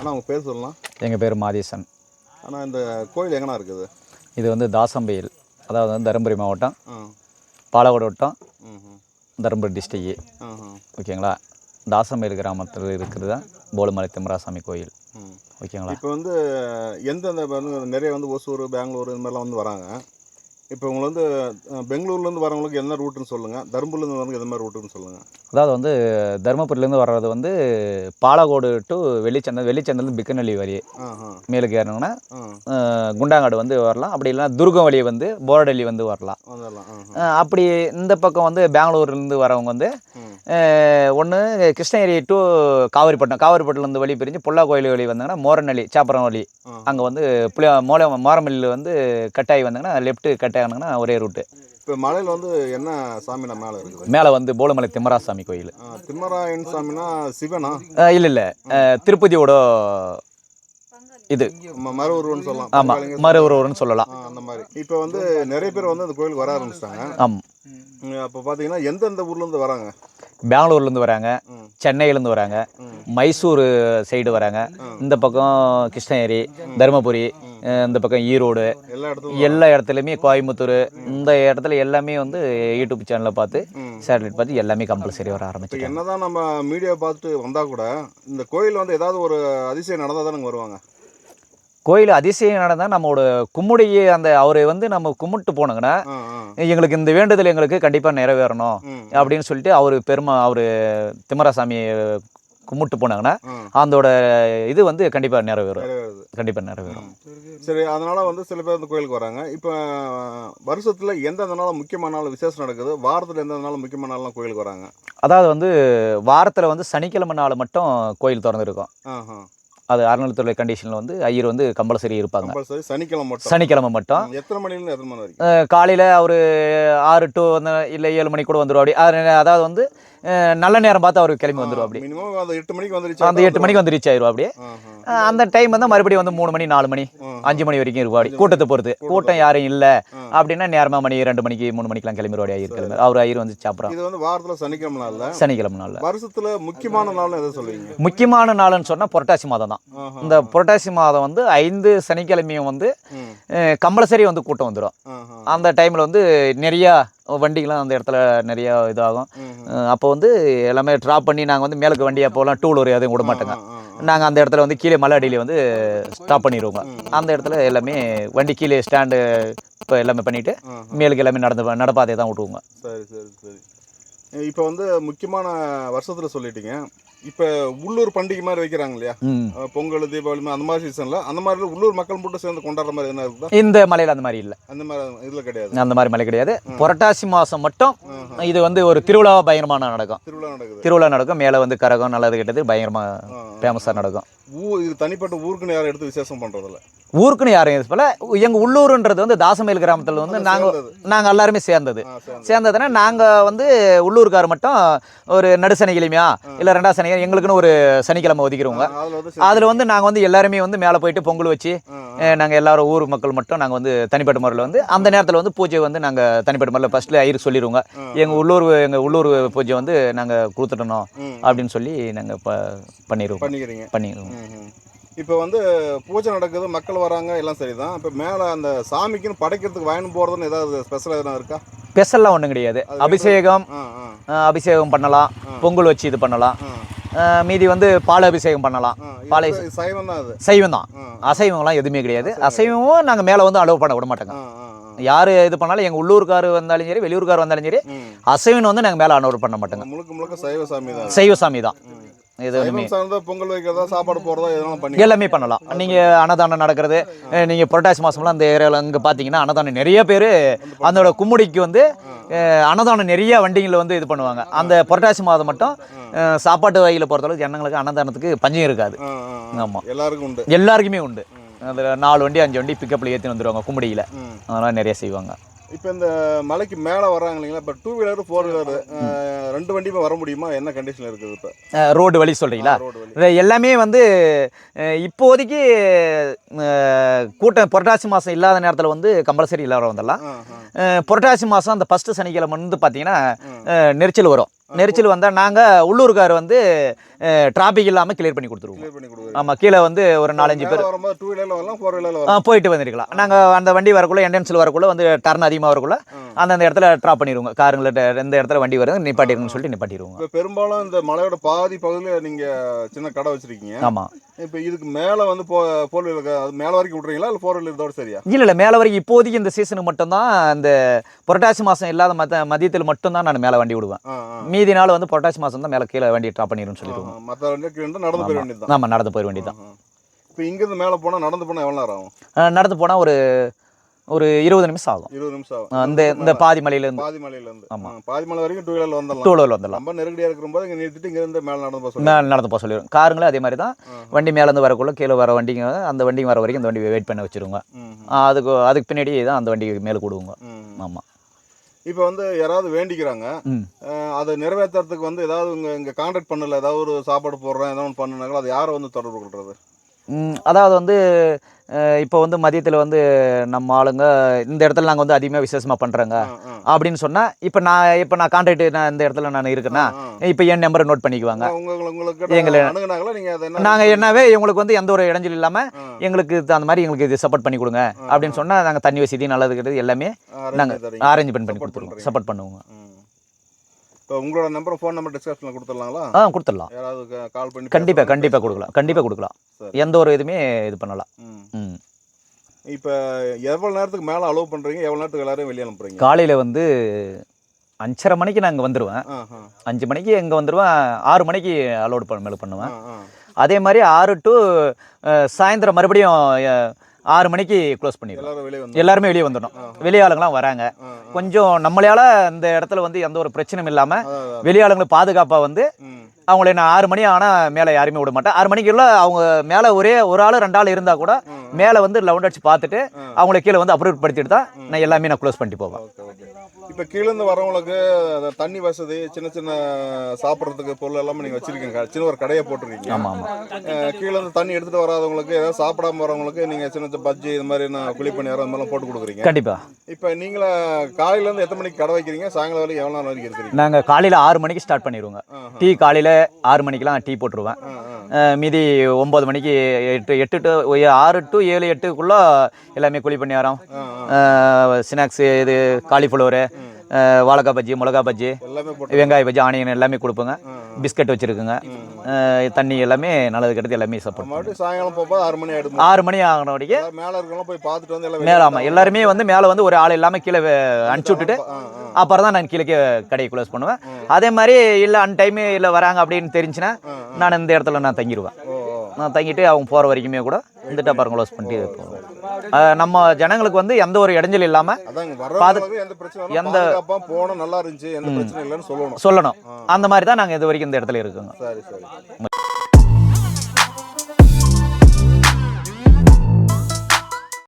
ஆனால் உங்கள் பேர் சொல்லலாம். எங்கள் பேர் மாதீசன். ஆனால் இந்த கோயில் எங்கண்ணா இருக்குது? இது வந்து தாசம்பயில் அதாவது வந்து தருமபுரி மாவட்டம். பாலக்கோடு வட்டம் தருமபுரி ஆ ஓகேங்களா? தாசம்பயில் கிராமத்தில் இருக்கிறது தான் போலுமலை திம்மராசாமி கோயில். ஓகேங்களா? இப்போ வந்து எந்தெந்த நிறைய வந்து ஒசூர் பெங்களூர் இந்த மாதிரிலாம் வந்து வராங்க. இப்போ உங்களை வந்து பெங்களூர்லேருந்து வரவங்களுக்கு என்ன ரூட்டுன்னு சொல்லுங்கள் தருமபுரிலேருந்து வரவங்களுக்கு எந்த மாதிரி ரூட்டுன்னு சொல்லுங்கள் அதாவது வந்து தருமபுரிலேருந்து வர்றது வந்து பாலக்கோடு டு வெள்ளிச்சந்தல் வெள்ளிச்சந்தல் பிக்கநல்லி வரி மேலுக்கு ஏறணுங்கன்னா குண்டாங்காடு வந்து வரலாம். அப்படி இல்லைன்னா துர்கம் வழி வந்து போரடல்லி வந்து வரலாம். அப்படி இந்த பக்கம் வந்து பெங்களூர்லேருந்து வரவங்க வந்து ஒன்று கிருஷ்ணகிரி டு காவிரிப்பட்டினம். காவிரிப்பட்டினம்லேருந்து வழி பிரிஞ்சு பொல்லா கோயில் வழி வந்தாங்கன்னா மோரநல்லி சாப்பரம் வழி. அங்கே வந்து புளியா மோல மாரமல்லியில் வந்து கட்டாயி வந்தாங்கன்னா லெஃப்ட்டு கட்டாய் ஆனாங்கன்னா ஒரே ரூட்டு இப்போ மலையில் வந்து என்ன சாமினா மேலே இருக்குது? மேலே வந்து போலமலை திம்மராசாமி கோயில். திம்மராயன் சாமினா சிவனா? இல்லை இல்லை. திருப்பதியோட இது. மறு உருவம்னு சொல்லலாம். ஆமாம் மறு சொல்லலாம். அந்த மாதிரி. இப்போ வந்து நிறைய பேர் வந்து அந்த கோயிலுக்கு வர ஆரம்பிச்சிட்டாங்க. ஆமாம் அப்போ பார்த்தீங்கன்னா எந்தெந்த ஊர்லேருந்து வராங்க? பெங்களூர்லேருந்து வராங்க. சென்னையிலேருந்து வராங்க. மைசூர் சைடு வராங்க. இந்த பக்கம் கிருஷ்ணகிரி தருமபுரி இந்த பக்கம் ஈரோடு எல்லா இடத்துலையும் கோயம்புத்தூர் இந்த இடத்துல எல்லாமே வந்து யூடியூப் சேனலை பார்த்து. சேட்டலைட் பார்த்து எல்லாமே கம்பல்சரி வர ஆரம்பிச்சிட்டாங்க. என்னதான் நம்ம மீடியா பார்த்துட்டு வந்தால் கூட இந்த கோயில் வந்து ஏதாவது ஒரு அதிசயம் நடந்தால் தான் வருவாங்க? கோயில் அதிசயம் நடந்தால் நம்மளோட கும்முடியை அந்த அவரை வந்து நம்ம கும்பிட்டு போனோங்கன்னா எங்களுக்கு இந்த வேண்டுதல் எங்களுக்கு கண்டிப்பாக நிறைவேறணும் அப்படின்னு சொல்லிட்டு அவர் பெருமா அவர் திம்மராசாமி கும்பிட்டு போனாங்கன்னா அதோட இது வந்து கண்டிப்பாக நிறைவேறும். கண்டிப்பாக நிறைவேறும். சரி அதனால வந்து சில பேர் இந்த கோயிலுக்கு வராங்க. இப்போ வருஷத்தில் எந்தெந்த நாள் முக்கியமான நாள் விசேஷம் நடக்குது? வாரத்தில் எந்தெந்த நாள் முக்கியமான நாள்லாம் கோயிலுக்கு வராங்க? அதாவது வந்து வாரத்தில் வந்து சனிக்கிழமை நாள் மட்டும் கோயில் திறந்துருக்கும். ஆஹா. அது அறநிலைத்துறை கண்டிஷனில் வந்து ஐயர் வந்து கம்பல்சரி இருப்பாங்க. சனிக்கிழமை மட்டும். சனிக்கிழமை மட்டும். எத்தனை மணிலேருந்து எத்தனை மணி வரைக்கும்? காலையில் அவர் ஆறு டு வந்து இல்லை ஏழு மணிக்கு கூட வந்துடும் அப்படி அது அதாவது வந்து நல்ல நேரம் பார்த்து அவர் கிளம்பி வந்துடும் அப்படி. அந்த எட்டு மணிக்கு வந்துருச்சு. அந்த எட்டு மணிக்கு வந்து ரீச் ஆயிரும் அப்படியே அஹ், அந்த டைம் வந்து மறுபடியும் வந்து மூணு மணி நாலு மணி. அஞ்சு மணி வரைக்கும் இருக்கும் அப்படி. கூட்டத்தை பொறுத்து. கூட்டம் யாரும் இல்லை. அப்படின்னா நேரமாக மணி ரெண்டு மணிக்கு மூணு மணிக்கெலாம் கிளம்பிடுவாடி ஐயர் கிளம்பி. அவர் ஐயர் வந்து சாப்பிட்றோம் இது வந்து வாரத்தில் சனிக்கிழமை நாளில். சனிக்கிழமை நாளில். வருஷத்துல முக்கியமான நாள்னு எதை சொல்லுவீங்க? முக்கியமான நாள்னு சொன்னால் புரட்டாசி மாதம் தான். இந்த புரட்டாசி மாதம் வந்து ஐந்து சனிக்கிழமையும் வந்து. கம்பல்சரி வந்து கூட்டம் வந்துடும். அந்த டைமில் வந்து நிறையா வண்டிகள்லாம் அந்த இடத்துல நிறையா இதாகும். அப்போ வந்து எல்லாமே ட்ராப் பண்ணி நாங்கள் வந்து மேலுக்கு வண்டி அப்போலாம் டூ வீலர் எதுவும் விட மாட்டோங்க. நாங்கள் அந்த இடத்துல வந்து கீழே மலை அடியில் வந்து ஸ்டாப் பண்ணிடுவோங்க அந்த இடத்துல எல்லாமே வண்டி கீழே ஸ்டாண்டு இப்போ எல்லாமே பண்ணிவிட்டு. மேலுக்கு எல்லாமே நடந்து நடப்பாதையை தான் விட்டுவோங்க சரி சரி சரி. இப்போ வந்து முக்கியமான வருஷத்துல சொல்லிட்டீங்க. இப்போ உள்ளூர் பண்டிகை மாதிரி வைக்கிறாங்க இல்லையா? பொங்கல் தீபாவளி அந்த மாதிரி சீசனில் அந்த மாதிரி உள்ளூர் மக்கள் மட்டும் சேர்ந்து கொண்டாடுற மாதிரி என்ன இருக்குதா? இந்த மலையில் அந்த மாதிரி இல்லை. அந்த மாதிரி இதில் கிடையாது. அந்த மாதிரி மலை கிடையாது. புரட்டாசி மாதம் மட்டும் இது வந்து ஒரு திருவிழா பயங்கரமாக நடக்கும். திருவிழா நடக்குது. திருவிழா நடக்கும். மேலே வந்து கரகம் நல்லது கெட்டது பயங்கரமாக ஃபேமஸாக நடக்கும். ஊ இது தனிப்பட்ட ஊருக்குன்னு யாரும் எடுத்து விசேஷம் பண்றதில்ல. ஊருக்குன்னு யாரும் இது போல எங்கள் உள்ளூருன்றது வந்து தாசமேல் கிராமத்தில் வந்து நாங்கள் நாங்கள் எல்லாருமே சேர்ந்தது. சேர்ந்ததுன்னா நாங்கள் வந்து உள்ளூர்கார் மட்டும் ஒரு நடு சனிக்கிழமையா இல்லை ரெண்டாம் சனிக்கிழமை எங்களுக்குன்னு ஒரு சனிக்கிழமை ஒதுக்கிடுவோங்க. அதில் வந்து நாங்கள் வந்து எல்லாருமே வந்து மேலே போயிட்டு பொங்கல் வச்சு நாங்கள் எல்லாரும் ஊர் மக்கள் மட்டும் நாங்கள் வந்து தனிப்பட்ட முறையில் வந்து அந்த நேரத்தில் வந்து பூஜை வந்து நாங்கள் தனிப்பட்ட முறையில் ஃபஸ்ட்டில் ஐயருக்கு சொல்லிடுவோங்க. எங்கள் உள்ளூர் எங்கள் உள்ளூர் பூஜை வந்து நாங்கள் கொடுத்துட்டணும். அப்படின்னு சொல்லி நாங்கள் ப பண்ணிடுவோம் பண்ணிக்கிறீங்க. பண்ணிடுவோம் இப்போ வந்து பூஜை நடக்குது மக்கள் வராங்க எல்லாம் சரிதான். இப்போ மேலே அந்த சாமிக்குன்னு படைக்கிறதுக்கு வாங்கிட்டு போகிறதுன்னு ஏதாவது ஸ்பெஷல் எதனா இருக்கா? ஸ்பெஷல்லாம் ஒன்றும் கிடையாது. அபிஷேகம் அபிஷேகம் பண்ணலாம். பொங்கல் வச்சு இது பண்ணலாம். மீதி வந்து பால் அபிஷேகம் பண்ணலாம். பாலை சைவம் தான் சைவம் தான். அசைவம்லாம் எதுவுமே கிடையாது. அசைவமும் நாங்கள் மேலே வந்து அலோவ் பண்ண விட மாட்டோங்க. யார் இது பண்ணாலும் எங்கள் உள்ளூர்கார் வந்தாலும் சரி வெளியூர்கார் வந்தாலும் சரி. அசைவன் வந்து நாங்கள் மேலே அலோவ் பண்ண மாட்டோங்க. முழுக்க முழுக்க சைவ சாமி தான் சைவ சாமி தான் சைவம் சார்ந்த பொங்கல் வைக்கிறதா சாப்பாடு போடுறதா எதனாலும் பண்ணி எல்லாமே பண்ணலாம். நீங்கள் அன்னதானம் நடக்கிறது நீங்கள் புரட்டாசி மாதம்லாம் அந்த ஏரியாவில் அங்கே பார்த்தீங்கன்னா அன்னதானம் நிறைய பேர் அதோட கும்முடிக்கு வந்து அன்னதானம் நிறைய வண்டிகளில் வந்து இது பண்ணுவாங்க. அந்த புரட்டாசி மாதம் மட்டும் சாப்பாட்டு வகையில் பொறுத்தளவுக்கு ஜனங்களுக்கு அன்னதானத்துக்கு பஞ்சம் இருக்காது. ஆமாம் எல்லாருக்கும் உண்டு. எல்லாருக்குமே உண்டு. அதில் நாலு வண்டி அஞ்சு வண்டி பிக்கப்பில் ஏற்றி வந்துடுவாங்க கும்முடியில். அதெல்லாம் நிறைய செய்வாங்க. இப்போ இந்த மலைக்கு மேலே வர்றாங்க இல்லைங்களா? இப்போ டூ வீலர் ஃபோர் வீலர் ரெண்டு வண்டியுமே வர முடியுமா? என்ன கண்டிஷனில் இருக்குது இப்போ? ரோடு வழி சொல்கிறீங்களா எல்லாமே வந்து இப்போதைக்கு கூட்டம் புரட்டாசி மாதம் இல்லாத நேரத்தில் வந்து கம்பல்சரி எல்லாரும் வந்துடலாம். புரட்டாசி மாதம் அந்த ஃபஸ்ட்டு சனிக்கிழமை வந்து பார்த்தீங்கன்னா நெரிச்சல் வரும். நெரிச்சல் வந்தால் நாங்கள் உள்ளூர்கார் வந்து டிராபிக் இல்லாமல் கிளியர் பண்ணி கொடுத்துருவோம். ஆமாம் கீழே வந்து ஒரு நாலஞ்சு பேர். போயிட்டு வந்துருக்கலாம். நாங்கள் அந்த வண்டி வரக்குள்ள என்ட்ரன்ஸில் வரக்குள்ள வந்து டர்ன் அதிகமாக வரக்குள்ள அந்தந்த இடத்துல ட்ராப் பண்ணிடுவோங்க காருங்களை எந்த இடத்துல வண்டி வருது நிப்பாட்டிருங்கன்னு சொல்லிட்டு நிப்பாட்டிடுவோங்க இப்போ பெரும்பாலும் இந்த மலையோட பாதி பகுதியில் நீங்க சின்ன கடை வச்சிருக்கீங்க. ஆமாம் இப்போ இதுக்கு மேல வந்து போ ஃபோர் வீலர் அது மேல வரைக்கும் விட்றீங்களா? இல்லை ஃபோர் வீலர் இதோட சரியா? இல்லை இல்லை. மேலே வரைக்கும் இப்போதைக்கு இந்த சீசனுக்கு மட்டும்தான் இந்த புரட்டாசி மாதம் இல்லாத மற்ற மதியத்தில் மட்டும்தான் நான் மேலே வண்டி விடுவேன். மீதி நாள் வந்து புரட்டாசி மாதம் தான் மேலே கீழே வண்டி ட்ராப் பண்ணிடுன்னு சொல்லிடுவோம் மற்ற வண்டி கீழே நடந்து போயிட வேண்டியது தான் ஆமாம் நடந்து போயிட வேண்டியது இப்போ இங்கேருந்து மேலே போனால் நடந்து போனால் எவ்வளோ நேரம் ஆகும்? நடந்து போனால் ஒரு ஒரு இருபது நிமிஷம் ஆகும் இருபது நிமிஷம் ஆகும். அந்த இந்த பாதி மலையிலேருந்து பாதி மலையிலேருந்து ஆமா. பாதி மலை வரைக்கும் டூ வீலரில் வந்துடலாம். டூ வீலர் வந்துடலாம். ரொம்ப நெருக்கடியாக இருக்கும்போது இங்கே நிறுத்திட்டு இங்கேருந்து மேலே நடந்து போக மேலே நடந்து போக சொல்லிடுவோம். காருங்களும் அதே மாதிரி தான். வண்டி மேலேருந்து வரக்குள்ள கீழே வர வண்டிங்க அந்த வண்டி வர வரைக்கும் அந்த வண்டி வெயிட் பண்ண வச்சிருவோங்க. ம் அதுக்கு அதுக்கு பின்னாடி தான் அந்த வண்டி மேலே கூடுவோங்க. ம் ஆமாம் இப்போ வந்து யாராவது வேண்டிக்கிறாங்க அதை நிறைவேற்றுறதுக்கு வந்து ஏதாவது இங்கே இங்கே கான்டாக்ட் பண்ணல ஏதாவது ஒரு சாப்பாடு போடுறேன் ஏதாவது ஒன்று பண்ணுனாங்களோ அது யாரை வந்து தொடர்பு கொள்றது? அதாவது வந்து இப்போ வந்து மதியத்தில் வந்து நம்ம ஆளுங்க இந்த இடத்துல நாங்கள் வந்து அதிகமாக விசேஷமாக பண்ணுறோங்க. அப்படின்னு சொன்னால் இப்போ நான் இப்போ நான் கான்டாக்ட் நான் இந்த இடத்துல நான் இருக்கேன்னா. இப்போ என் நம்பரை நோட் பண்ணிக்குவாங்க எங்களை- நீங்கள் என்னவே இவங்களுக்கு வந்து எந்த ஒரு இடைஞ்சல் இல்லாமல். எங்களுக்கு அந்த மாதிரி எங்களுக்கு இது சப்போர்ட் பண்ணி கொடுங்க அப்படின்னு சொன்னால் நாங்கள் தண்ணி வசதி நல்லது எல்லாமே நாங்கள். அரேஞ்ச்மெண்ட் பண்ணி கொடுத்துருவோம். சப்போர்ட் பண்ணுவோங்க உங்களோட நம்பர் ஃபோன் நம்பர் டிஸ்கிரிப்ஷனில் கொடுத்துடலாங்களா? ஆ கொடுத்துடலாம். யாராவது கால் பண்ணி கண்டிப்பாக கண்டிப்பாக கொடுக்கலாம். கண்டிப்பாக கொடுக்கலாம். எந்த ஒரு இதுவுமே இது பண்ணலாம். ம். இப்போ எவ்வளோ நேரத்துக்கு மேலே அலோவ் பண்ணுறீங்க எவ்வளோ நேரத்துக்கு எல்லாரையும் வெளியே அனுப்புறீங்க? காலையில் வந்து அஞ்சரை மணிக்கு நான் இங்கே வந்துடுவேன் அஞ்சு மணிக்கு இங்கே வந்துடுவேன் ஆறு மணிக்கு அலோட் பண்ண மேலே பண்ணுவேன் அதே மாதிரி ஆறு டு சாயந்தரம் மறுபடியும் ஆறு மணிக்கு க்ளோஸ் பண்ணிடுவோம் எல்லாரும் வெளியே வந்துடணும். வெளியாளுங்களாம் வராங்க. கொஞ்சம் நம்மளால இந்த இடத்துல வந்து எந்த ஒரு பிரச்சனையும் இல்லாமல். வெளியாளுங்களுக்கு பாதுகாப்பாக வந்து அவங்கள நான் ஆறு மணி ஆனால் மேலே யாருமே விட மாட்டேன் ஆறு மணிக்குள்ள அவங்க மேலே ஒரே ஒரு ஆள் ரெண்டு ஆள் இருந்தால் கூட மேலே வந்து லவுண்ட் அடிச்சு பார்த்துட்டு அவங்கள கீழே வந்து அப்ரூவ் படுத்திட்டு தான் நான் எல்லாமே நான் க்ளோஸ் பண்ணிட்டு போவேன். இப்போ கீழேருந்து வரவங்களுக்கு அந்த தண்ணி வசதி சின்ன சின்ன சாப்பிட்றதுக்கு பொருள் எல்லாமே நீங்கள் வச்சிருக்கீங்க. சின்ன ஒரு கடையை போட்டிருக்கீங்க. ஆமாம் ஆமாம் கீழேருந்து தண்ணி எடுத்துகிட்டு வராதவங்களுக்கு ஏதாவது சாப்பிடாம வரவங்களுக்கு நீங்கள் சின்ன சின்ன பஜ்ஜி இது மாதிரி நான் குழி பணியாரம் இந்த மாதிரிலாம் போட்டு கொடுக்குறீங்க. கண்டிப்பாக இப்போ நீங்களா காலையிலேருந்து எத்தனை மணிக்கு கடை வைக்கிறீங்க? சாயங்காலம் வரைக்கும் எவ்வளோ நேரம் வரைக்கும் இருக்கிறீங்க? நாங்கள் காலையில் ஆறு மணிக்கு ஸ்டார்ட் பண்ணிடுவோங்க டீ காலையில் ஆறு மணிக்கெலாம் டீ போட்டுருவேன். மீதி ஒம்பது மணிக்கு எட்டு எட்டு டு ஆறு டு ஏழு எட்டுக்குள்ளே எல்லாமே குழி பணியாரம் ஸ்நாக்ஸு இது காலிஃப்ளவரு வாழைக்காய் பஜ்ஜி மிளகா பஜ்ஜி வெங்காய பஜ்ஜி ஆனியன் எல்லாமே கொடுப்போங்க. பிஸ்கட் வச்சுருக்குங்க. தண்ணி எல்லாமே நல்லது கெட்டது எல்லாமே சப்போர்ட் சாயங்காலம் போகும்போது ஆறு மணி ஆகிடும் ஆறு மணி ஆகின வரைக்கும் மேலே போய் பார்த்துட்டு வந்து மேலே ஆமாம் எல்லாருமே வந்து மேலே வந்து ஒரு ஆள் இல்லாமல் கீழே அனுப்பிச்சி விட்டுட்டு அப்புறம் தான் நான் கீழே கடையை க்ளோஸ் பண்ணுவேன். அதே மாதிரி இல்லை அன் டைமு இல்லை வராங்க அப்படின்னு தெரிஞ்சுன்னா நான் இந்த இடத்துல நான் தங்கிடுவேன் தங்கிட்டு அவங்க போகிற வரைக்குமே கூட இந்த டப்பாரம் க்ளோஸ் பண்ணிட்டு அஹ் நம்ம ஜனங்களுக்கு வந்து எந்த ஒரு இடைஞ்சல் இல்லாமல் வர்றவங்களுக்கு எந்த போனோம் நல்லா இருந்துச்சு எந்த பிரச்சனை இல்லைன்னு சொல்லணும். சொல்லணும். அந்த மாதிரி தான் நாங்கள் இது வரைக்கும் இந்த இடத்துல இருக்கோங்க.